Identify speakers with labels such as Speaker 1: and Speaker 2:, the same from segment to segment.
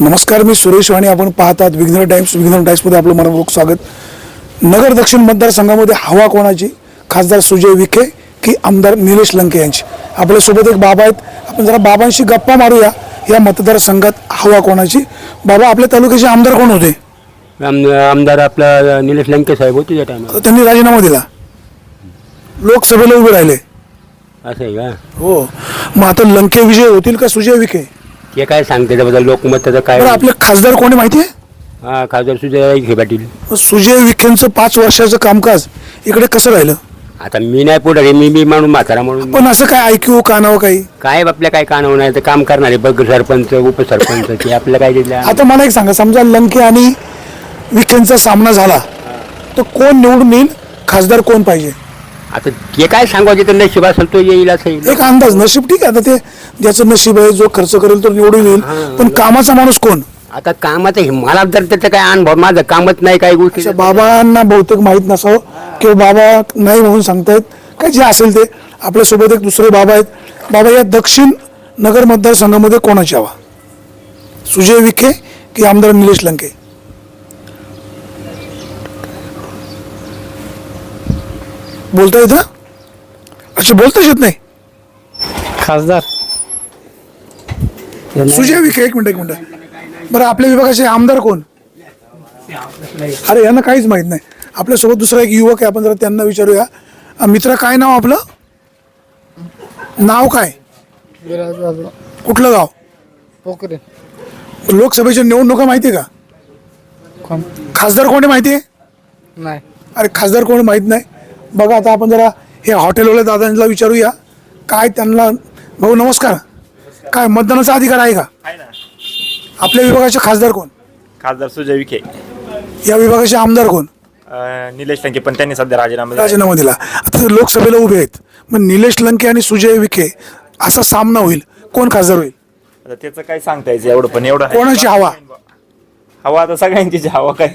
Speaker 1: नमस्कार मी सुरेश वाणी. आपण पाहतात विघ्न टाइम्स. विघ्न टाइम्समध्ये आपलं मनपूर्वक स्वागत. नगर दक्षिण मतदारसंघामध्ये हवा कोणाची? खासदार सुजय विखे की आमदार निलेश लंके यांची? आपल्यासोबत एक बाबा आहेत. आपण जरा बाबांशी गप्पा मारूया. या मतदारसंघात हवा कोणाची? बाबा आपल्या तालुक्याचे आमदार कोण होते?
Speaker 2: आम- आमदार आपला निलेश लंके साहेब होते त्या टायमाला
Speaker 1: त्यांनी राजीनामा दिला. लोकसभेला उभे राहिले.
Speaker 2: असं आहे का?
Speaker 1: हो. मग आता लंके विजय होतील का सुजय विखे?
Speaker 2: ते काय सांगते त्याच्याबद्दल लोकमत त्याचं काय?
Speaker 1: बरं आपले खासदार कोणी माहिती आहे
Speaker 2: हा खासदार सुजय विखे पाटील.
Speaker 1: सुजय विखेंचं पाच वर्षाचं कामकाज इकडे कसं राहिलं?
Speaker 2: आता मी नाही पुढे मी बी म्हणून म्हातारा म्हणून.
Speaker 1: पण असं काय ऐकू कानावं काही?
Speaker 2: काय आपल्या काय कानावर नाही तर काम करणारे बघ सरपंच उपसरपंच ते आपल्याला काय दिलं
Speaker 1: आता मला एक सांगा समजा लंके आणि विखेंचा सामना झाला तर कोण निवडून येईल? खासदार कोण पाहिजे?
Speaker 2: आता ते काय सांगायचे तर नशीब असेल तो येईल असं येईल.
Speaker 1: एक अंदाज नशीब ठीक आहे. आता ते ज्याचं नशीब आहे जो खर्च करेल तो निवडून येईल. पण कामाचा माणूस कोण?
Speaker 2: आता कामाचं हे मला तर त्याचं काय अनुभव माझं कामच नाही काही गोष्टी.
Speaker 1: बाबांना बहुतेक माहीत नसावं. किंवा बाबा नाही म्हणून सांगतायत. काय जे असेल ते. आपल्यासोबत एक दुसरे बाबा आहेत. बाबा या दक्षिण नगर मतदारसंघामध्ये कोणाची हवा सुजय विखे की आमदार निलेश लंके? बोलता येतं अच्छा बोलताच येत नाही.
Speaker 3: खासदार.
Speaker 1: सुजय विखे एक मिनिट एक मिनिट. बरं आपल्या विभागाचे आमदार कोण? अरे यांना काहीच माहीत नाही. आपल्यासोबत दुसरा एक युवक आहे आपण जरा त्यांना विचारूया. अ, मित्रा काय नाव आपलं? नाव काय? कुठलं गाव?
Speaker 3: पोकरे
Speaker 1: लोकसभेच्या निवडणुका माहिती आहे का?
Speaker 3: कोण?
Speaker 1: खासदार कोण आहे माहिती आहे
Speaker 3: नाही.
Speaker 1: अरे खासदार कोण माहीत नाही? बघा आता आपण जरा हे हॉटेलवाल्या दादांना विचारूया. काय त्यांना भाऊ नमस्कार. काय मतदानाचा अधिकार आहे का?
Speaker 4: आहे ना.
Speaker 1: आपल्या विभागाचे खासदार कोण?
Speaker 4: खासदार सुजय विखे.
Speaker 1: या विभागाचे आमदार कोण?
Speaker 4: अं, निलेश लंके पण त्यांनी सध्या राजीनामा दिला.
Speaker 1: राजीनामा दिला आता ते लोकसभेला उभे आहेत. मग निलेश लंके आणि सुजय विखे असा सामना होईल. कोण खासदार होईल?
Speaker 4: आता त्याचं काय सांगता यायचं एवढं पण एवढं आहे.
Speaker 1: कोणाची हवा?
Speaker 4: हवा आता सगळ्यांचीच हवा काय?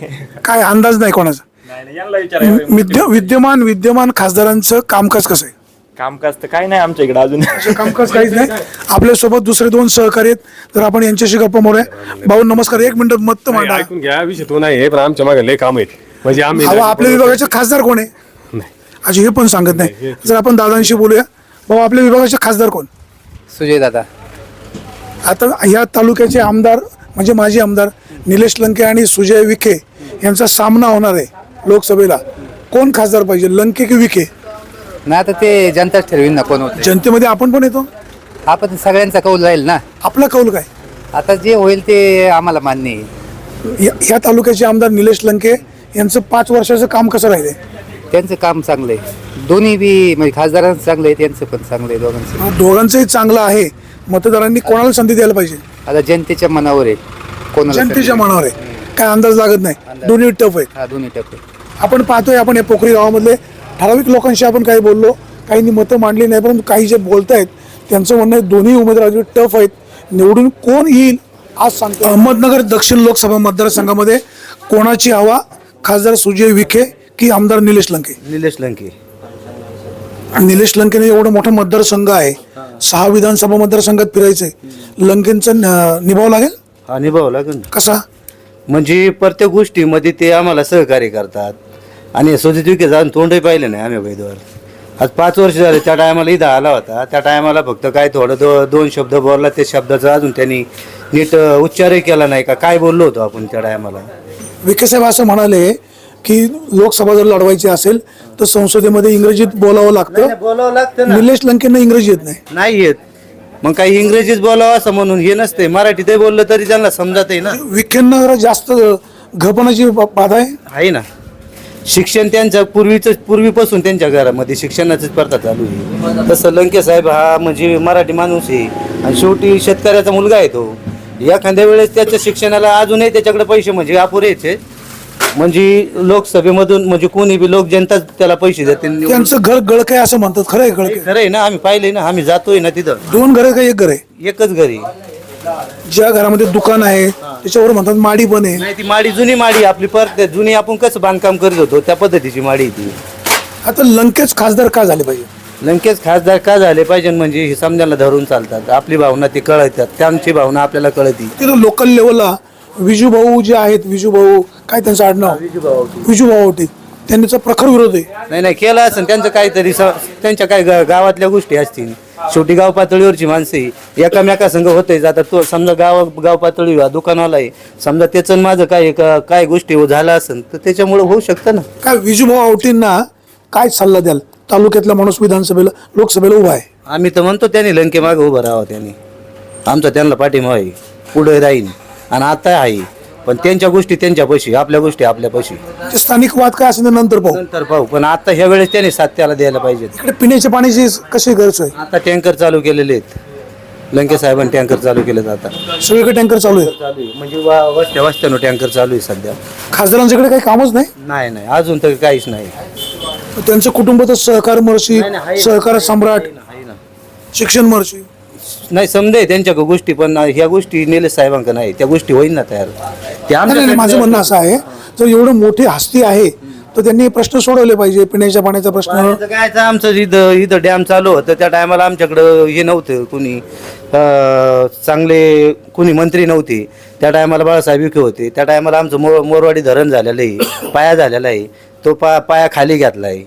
Speaker 1: काय अंदाज नाही कोणाचा.
Speaker 4: नाही नाही, यांना विचारा
Speaker 1: विद्य विद्यमान विद्यमान खासदारांचं कामकाज कसं आहे?
Speaker 4: कामकाज तर काय नाही आमच्या इकडे अजून.
Speaker 1: कामकाज काहीच नाही. आपल्यासोबत दुसरे दोन सहकारी आहेत. तर आपण यांच्याशी गप्पा मारूया. भाऊ नमस्कार. एक मिनिट मत
Speaker 5: नाही,
Speaker 1: मांडा.
Speaker 5: ऐकून घ्या विषय तो नाही पण आमच्या मागे लय काम आहेत. म्हणजे आम्ही
Speaker 1: आपल्या विभागाचे खासदार कोण आहे?
Speaker 5: नाही.
Speaker 1: अजून हे पण सांगत नाही. जर आपण दादांशी बोलूया. भाऊ आपल्या विभागाचे खासदार कोण?
Speaker 3: सुजय दादा.
Speaker 1: आता या तालुक्याचे आमदार म्हणजे माजी आमदार निलेश लंके आणि सुजय विखे यांचा सामना होणार आहे. लोकसभेला कोण खासदार पाहिजे लंके की विखे?
Speaker 3: नाही आता ते जनताच ठरवीन ना कोण होते
Speaker 1: जनतेमध्ये आपण पण येतो?
Speaker 3: आपण सगळ्यांचा कौल राहील ना.
Speaker 1: आपला कौल काय?
Speaker 3: आता जे होईल ते आम्हाला मान्य आहे.
Speaker 1: या या तालुक्याचे आमदार निलेश लंके यांचं पाच वर्षाचं काम कसं राहिले
Speaker 3: त्यांचं काम चांगलं आहे. दोन्ही बी म्हणजे खासदारांचं चांगलं आहे त्यांचं पण चांगलं आहे दोघांचं.
Speaker 1: दोघांचंही चांगलं आहे. मतदारांनी कोणाला संधी द्यायला पाहिजे?
Speaker 3: आता जनतेच्या मनावर आहे. कोणाला
Speaker 1: जनतेच्या मनावर आहे. काय अंदाज लागत नाही. दोन्ही टफ आहेत.
Speaker 3: हा दोन्ही टप्पे
Speaker 1: आपण पाहतोय आपण या पोखरी गावामधले ठराविक लोकांशी आपण काही बोललो काहींनी मतं मांडली नाही परंतु काही जे बोलत आहेत त्यांचं म्हणणं आहे दोन्ही उमेदवार टफ आहेत. निवडून कोण येईल आज सांगतो. अहमदनगर दक्षिण लोकसभा मतदारसंघामध्ये कोणाची हवा? खासदार सुजय विखे की आमदार निलेश लंके?
Speaker 6: निलेश लंके.
Speaker 1: निलेश लंकेने एवढा मोठा मतदारसंघ आहे. सहा विधानसभा मतदारसंघात फिरायचंय. लंकेंचं न- निभाव लागेल?
Speaker 6: हा निभाव लागेल.
Speaker 1: कसा?
Speaker 6: म्हणजे प्रत्येक गोष्टीमध्ये ते आम्हाला सहकार्य करतात. आणि सुजित विखे जाऊन तोंडही पाहिले नाही आम्ही वैद्यवर आज पाच वर्ष झाले त्या टायमाला इथं आला होता. त्या टायमाला फक्त काय थोडं दो दोन शब्द बोलला ते शब्दाचा अजून त्यांनी नीट उच्चारही केला नाही का? काय बोललो होतो आपण त्या टायमाला?
Speaker 1: विखे साहेब असं म्हणाले की लोकसभा जर लढवायची असेल तर संसदेमध्ये इंग्रजीत बोलावं लागतं.
Speaker 6: बोलावं लागतं
Speaker 1: निलेश लंकेंना इंग्रजी येत नाही.
Speaker 6: नाही येत. मग काही इंग्रजीच बोलावं असं म्हणून हे नसते मराठीतही बोललं तरी त्यांना समजत ना.
Speaker 1: विखेंना जरा जास्त घपणाची बा- बाधा आहे?
Speaker 6: आहे ना. शिक्षण त्यांच्या पूर्वीच पूर्वीपासून त्यांच्या घरामध्ये शिक्षणाची स्पर्धा चालू आहे. तसं लंके साहेब हा म्हणजे मराठी माणूस आहे. आणि शेवटी शेतकऱ्याचा मुलगा आहे तो. एखाद्या वेळेस त्याच्या शिक्षणाला अजूनही त्याच्याकडे पैसे म्हणजे अपुरेच आहे. म्हणजे लोकसभेमधून म्हणजे कोणी बी लोक जनता त्याला पैसे देते निवडून.
Speaker 1: त्यांचं घर गळक आहे असं म्हणतात? खरं आहे गळक
Speaker 6: खरं आहे ना आम्ही पाहिले ना आम्ही जातोय ना तिथं.
Speaker 1: दोन घर का एक घर आहे?
Speaker 6: एकच घरी
Speaker 1: ज्या घरामध्ये दुकान आहे त्याच्यावर म्हणतात माडी पण आहे.
Speaker 6: नाही ती माडी जुनी माडी आपली परत जुनी आपण कसं बांधकाम करत होतो त्या पद्धतीची माडी आहे ती.
Speaker 1: आता लंकेच खासदार का झाले पाहिजे?
Speaker 6: लंकेश खासदार का झाले पाहिजे म्हणजे हे समजायला धरून चालतात. आपली भावना ती कळतात त्यांची भावना आपल्याला कळती.
Speaker 1: तिथं लोकल लेवलला विजू भाऊ जे आहेत विजू भाऊ काय त्यांचं आडनाव? विजू भाऊ होते. त्यांचा प्रखर विरोध आहे.
Speaker 6: नाही नाही केलं असेल. त्यांचं काहीतरी स- त्यांच्या काही गा- गावातल्या गोष्टी असतील. शेवटी गाव पातळीवरची माणसे एकामेका संघ होते आता तो समजा गाव गाव पातळी दुकानाला आहे. समजा त्याचं आणि माझं काय का- काय गोष्टी झालं असेल तर त्याच्यामुळे होऊ शकतं ना.
Speaker 1: काय विजू भाऊ आवटींना काय सल्ला द्याल? तालुक्यातला माणूस विधानसभेला लोकसभेला उभा आहे.
Speaker 6: आम्ही तर म्हणतो त्यांनी लंके मागे उभं राहावं त्यांनी. आमचा त्यांना पाठिंबा आहे. पुढे राहील आणि आता आहे. पण त्यांच्या गोष्टी त्यांच्यापाशी आपल्या गोष्टी आपल्यापाशी
Speaker 1: ते स्थानिक वाद काय असेल ते नंतर पाहू.
Speaker 6: नंतर पाहू. पण आता ह्या वेळेस त्यांनी साथ त्याला द्यायला पाहिजे
Speaker 1: इकडे पिण्याच्या पाण्याची कशी गरज आहे?
Speaker 6: आता टँकर चालू केलेले आहेत. लंके साहेबांनी टँकर चालू केलेत आता.
Speaker 1: सगळीकडे टँकर चालू आहे.
Speaker 6: चालू आहे. म्हणजे वा- वस्त्या वस्त्यानं टँकर चालू आहे सध्या.
Speaker 1: खासदारांच्याकडे काही कामच नाही?
Speaker 6: नाही नाही. अजून तर काहीच नाही.
Speaker 1: त्यांचं कुटुंब तर सहकार महर्षी
Speaker 6: नाही, आहे.
Speaker 1: सहकार सम्राट
Speaker 6: आहे ना.
Speaker 1: शिक्षण महर्षी.
Speaker 6: नाही समजे त्यांच्या गोष्टी पण ह्या गोष्टी निलेश साहेबांक नाही त्या गोष्टी होईल ना तयार. त्या
Speaker 1: नाही, नाही, नाही, माझं म्हणणं असं आहे जर एवढं मोठी हस्ती आहे तर त्यांनी प्रश्न सोडवले पाहिजे पिण्याच्या पाण्याचा प्रश्न.
Speaker 6: पाण्याचं काय तर आमचं इथं इथं डॅम चालू होतं त्या टायमाला आमच्याकडं हे नव्हतं कुणी अं, चांगले कुणी मंत्री नव्हते. त्या टायमाला बाळासाहेब विखे होते त्या टायमाला आमचं मोर मोरवाडी धरण झालेलं आहे पाया झालेला आहे तो पा पाया खाली घातला आहे.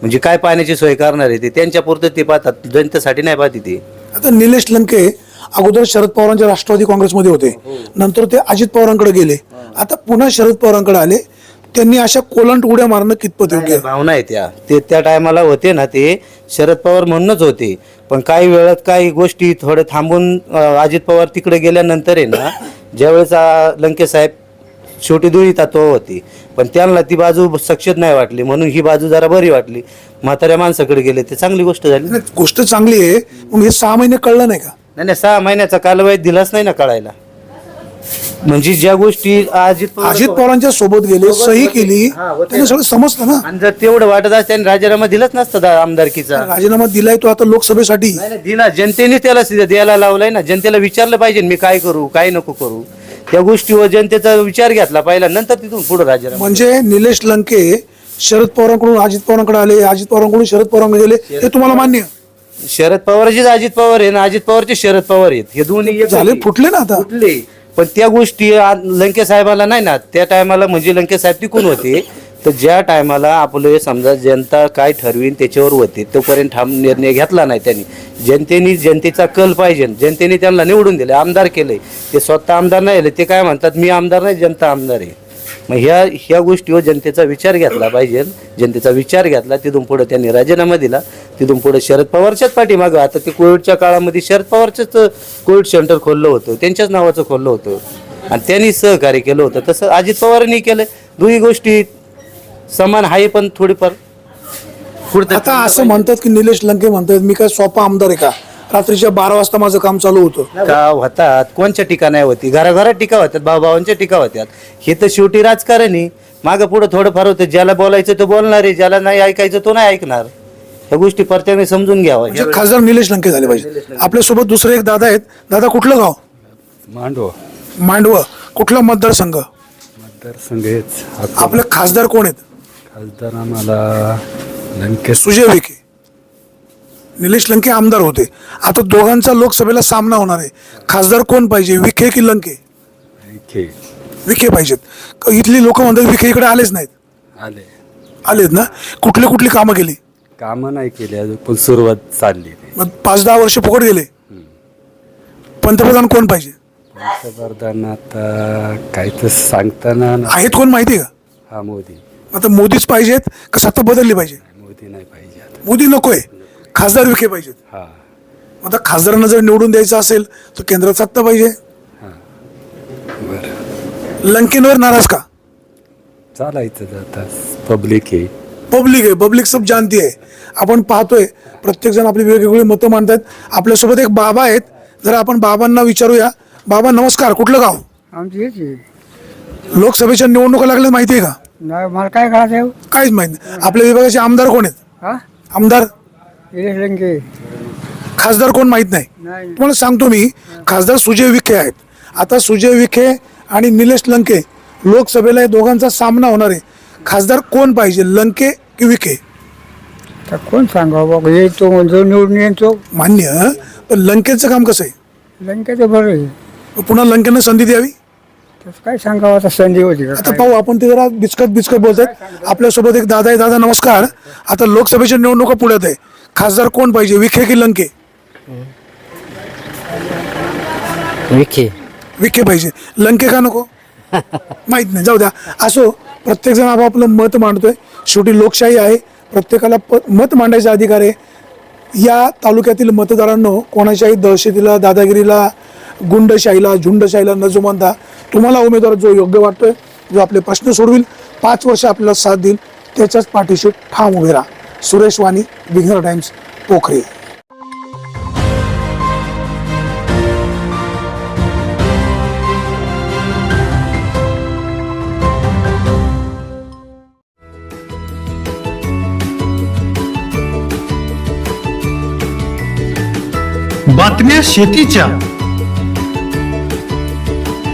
Speaker 6: म्हणजे काय पाण्याची सोय करणार आहे ते त्यांच्या पुरतं ते पाहतात जनतेसाठी नाही पाहते ते.
Speaker 1: आता निलेश लंके अगोदर शरद पवारांच्या राष्ट्रवादी काँग्रेसमध्ये होते. नंतर ते अजित पवारांकडे गेले. आता पुन्हा शरद पवारांकडे आले. त्यांनी अशा कोलंट उड्या मारणं कितपत योग्य?
Speaker 6: भावना आहे त्या ते त्या टायमाला होते ना ते. शरद पवार म्हणूनच होते. पण काही वेळात काही गोष्टी थोडे थांबून अं, अजित पवार तिकडे गेल्यानंतर आहे ना ज्यावेळेस अं, लंके साहेब शेवटी दुही तत्व होती. पण त्यांना ती बाजू सक्षत नाही वाटली. म्हणून ही बाजू जरा बरी वाटली. म्हाताऱ्या माणसाकडे गेले. ते चांगली गोष्ट झाली.
Speaker 1: नाही, गोष्ट चांगली आहे. मग हे सहा महिने कळलं नाही का?
Speaker 6: नाही नाही सहा महिन्याचा कालवाईत दिलाच नाही ना कळायला. म्हणजे ज्या गोष्टी अजित पवार
Speaker 1: अजित पवारांच्या सोबत गेले सही केली
Speaker 6: हा, होते.
Speaker 1: त्यांना सगळं समजतं ना?
Speaker 6: आणि जर तेवढं वाटत असते त्यांनी राजीनामा दिलाच नसतं दा- आमदारकीचा.
Speaker 1: राजीनामा दिलाय तो आता लोकसभेसाठी.
Speaker 6: नाही नाही, दिला. जनतेने त्याला द्यायला लावलाय ना. जनतेला विचारलं पाहिजे मी काय करू काय नको करू. त्या गोष्टीवर जनतेचा विचार घेतला पाहिला. नंतर तिथून पुढे राजीनामा
Speaker 1: म्हणजे निलेश लंके शरद पवारांकडून अजित पवारांकडे आले अजित पवारांकडून शरद पवारांकडे गेले हे तुम्हाला मान्य?
Speaker 6: शरद पवारचेच अजित पवार आहे ना अजित पवारचे शरद पवार आहेत. हे दोन्ही एक
Speaker 1: झाले. फुटले ना आता.
Speaker 6: फुटले. पण त्या गोष्टी आ- लंके साहेबाला नाही ना त्या टायमाला म्हणजे लंके साहेब टिकून होते. तर ज्या टायमाला आपलं समजा जनता काय ठरवीन त्याच्यावर होते तोपर्यंत ठाम निर्णय घेतला नाही त्यांनी. जनतेने जनतेचा कल पाहिजे. जनतेने त्यांना निवडून दिले आमदार केले ते स्वतः आमदार नाही आले ते काय म्हणतात? मी आमदार नाही जनता आमदार आहे. मग ह्या ह्या गोष्टीवर जनतेचा विचार घेतला पाहिजे. जनतेचा विचार घेतला तिथून पुढे त्यांनी राजीनामा दिला. तिथून पुढे शरद पवारच्याच पाठीमागं आता ते कोविडच्या काळामध्ये शरद पवारचंच कोविड सेंटर खोललं होतं त्यांच्याच नावाचं खोललं होतं. आणि त्यांनी सहकार्य केलं होतं तसं अजित पवारांनी केलं दोन्ही गोष्टी समान आहे पण थोडीफार पुढे
Speaker 1: आता असं म्हणतात की निलेश लंके म्हणतात मी काय सोपा आमदार आहे का? रात्रीच्या बारा वाजता माझं काम चालू होतं.
Speaker 6: का होतात? कोणच्या ठिकाणी होती? घराघरात टीका होतात भावाभावांच्या टीका होत्यात. हे तर शेवटी राजकारणी मागं पुढं थोडंफार होतं ज्याला बोलायचं तो बोलणार आहे ज्याला नाही ऐकायचं तो नाही ऐकणार. ह्या गोष्टी प्रत्येकाने समजून घ्यावा.
Speaker 1: म्हणजे खासदार निलेश लंके झाले पाहिजे. आपल्यासोबत दुसरे एक दादा आहेत. दादा कुठलं गाव?
Speaker 7: मांडव.
Speaker 1: मांडव. कुठला मतदारसंघ?
Speaker 7: मतदारसंघ हेच.
Speaker 1: आपले खासदार कोण आहेत?
Speaker 7: खासदार आम्हाला लंकेश
Speaker 1: सुजय विखे. निलेश लंके आमदार होते. आता दोघांचा लोकसभेला सामना होणार आहे. खासदार कोण पाहिजे विखे की लंके?
Speaker 7: खे
Speaker 1: विखे पाहिजेत. इथली लोक म्हणतात विखे इकडे आलेच नाहीत.
Speaker 7: आले.
Speaker 1: आलेत ना? कुठली कुठली कामं केली?
Speaker 7: कामं नाही केली अजून पण सुरुवात चालली
Speaker 1: मग पाच दहा वर्ष फुकट गेले. पंतप्रधान कोण पाहिजे?
Speaker 7: पंतप्रधान आता काय तर सांगताना ना-
Speaker 1: आहेत कोण माहिती आहे का?
Speaker 7: हा मोदी.
Speaker 1: आता मोदीच पाहिजेत का सत्ता बदलली पाहिजे?
Speaker 7: मोदी नाही पाहिजे आता.
Speaker 1: मोदी नकोय. खासदार विखे पाहिजेत.
Speaker 7: हा.
Speaker 1: आता खासदारांना जर निवडून द्यायचं असेल तर केंद्रात सत्ता पाहिजे.
Speaker 7: बरं.
Speaker 1: लंकेंवर नाराज का?
Speaker 7: चालायचं आता. पब्लिक आहे.
Speaker 1: पब्लिक आहे. पब्लिक सब जानती आहे. आपण पाहतोय प्रत्येक जण आपली वेगवेगळी मतं मांडतात. आपल्यासोबत एक बाबा आहेत. जर आपण बाबांना विचारूया. बाबा नमस्कार. कुठलं गाव?
Speaker 8: आमची हेच आहे.
Speaker 1: लोकसभेच्या निवडणुका लागल्या माहिती आहे का?
Speaker 8: नाही मला काय करायचं आहे?
Speaker 1: काहीच माहीत नाही. आपल्या विभागाचे आमदार कोण आहेत?
Speaker 8: हा?
Speaker 1: आमदार?
Speaker 8: निलेश लंके.
Speaker 1: खासदार कोण माहीत नाही.
Speaker 8: नाही.
Speaker 1: तुम्हाला सांगतो मी खासदार सुजय विखे आहेत. आता सुजय विखे आणि निलेश लंके लोकसभेला या दोघांचा सामना होणार आहे. खासदार कोण पाहिजे लंके की विखे?
Speaker 8: तर कोण सांगा बाबा? येतो म्हणजे निवडून येतो
Speaker 1: मान्य पण लंकेचं काम कसं आहे?
Speaker 8: लंकेचं बरं आहे.
Speaker 1: पुन्हा लंकेनं संधी द्यावी?
Speaker 8: तसं काय सांगावं आता संधी होती का
Speaker 1: आता
Speaker 8: काय?
Speaker 1: पाहू आपण ते जरा बिचकत बिचकत बोलतात आपल्यासोबत एक दादा आहे दादा नमस्कार. आता लोकसभेच्या निवडणुका पुढ्यात आहे. खासदार कोण पाहिजे विखे की लंके?
Speaker 2: विखे.
Speaker 1: विखे पाहिजे. लंके का नको? माहीत नाही जाऊ द्या. असो प्रत्येक जण आपापलं मत मांडतोय. शेवटी लोकशाही आहे. प्रत्येकाला प मत मांडायचा अधिकार आहे. या तालुक्यातील मतदारांनो कोणाच्याही दहशतीला दादागिरीला गुंडशाहीला झुंडशाहीला न जुमानता तुम्हाला उमेदवार जो योग्य वाटतोय जो आपले प्रश्न सोडविल पाच वर्ष आपल्याला साथ देईल त्याच्याच पाठीशी ठाम उभे राहा. सुरेश वाणी विघ्नर टाइम्स पोखरे.
Speaker 9: बातम्या शेतीच्या.